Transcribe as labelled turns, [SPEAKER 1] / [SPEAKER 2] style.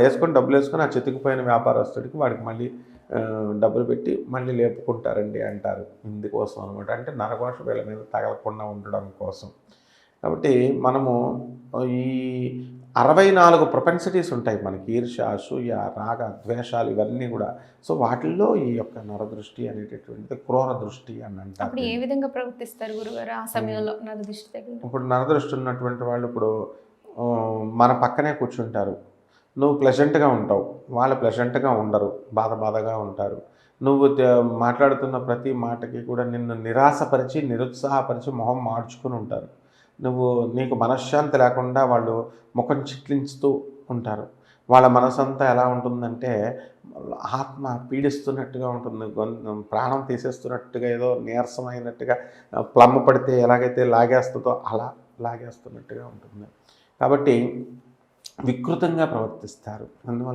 [SPEAKER 1] వేసుకొని డబ్బులు వేసుకొని ఆ చెతికిపోయిన వ్యాపారస్తుడికి వాడికి మళ్ళీ డబ్బులు పెట్టి మళ్ళీ లేపుకుంటారండి అంటారు ఇందుకోసం అనమాట అంటే నరఘోష వీళ్ళ మీద తగలకుండా ఉండడం కోసం. కాబట్టి మనము ఈ అరవై నాలుగు ప్రొపెన్సిటీస్ ఉంటాయి మనకి. ఈర్ష్య అసూయ రాగ ద్వేషాలు ఇవన్నీ కూడా. సో వాటిల్లో ఈ యొక్క నరదృష్టి అనేటటువంటిది క్రూర దృష్టి అని అంటారు.
[SPEAKER 2] ఏ విధంగా ప్రవర్తిస్తారు గురుగారు ఆ సమయంలో నది దృష్టి తగిలిన
[SPEAKER 1] ఇప్పుడు నరదృష్టి ఉన్నటువంటి వాళ్ళు ఇప్పుడు మన పక్కనే కూర్చుంటారు. నువ్వు ప్లెజెంట్గా ఉంటావు. వాళ్ళు ప్లెజెంట్గా ఉండరు. బాధ బాధగా ఉంటారు. నువ్వు మాట్లాడుతున్న ప్రతి మాటకి కూడా నిన్ను నిరాశపరిచి నిరుత్సాహపరిచి మొహం మార్చుకుని ఉంటారు. నువ్వు నీకు మనశ్శాంతి లేకుండా వాళ్ళు ముఖం చిట్లించుతూ ఉంటారు. వాళ్ళ మనసంతా ఎలా ఉంటుందంటే ఆత్మ పీడిస్తున్నట్టుగా ఉంటుంది. ప్రాణం తీసేస్తున్నట్టుగా ఏదో నీరసమైనట్టుగా ప్లమ్ పడితే ఎలాగైతే లాగేస్తుందో అలా లాగేస్తున్నట్టుగా ఉంటుంది. కాబట్టి వికృతంగా ప్రవర్తిస్తారు. అందువల్ల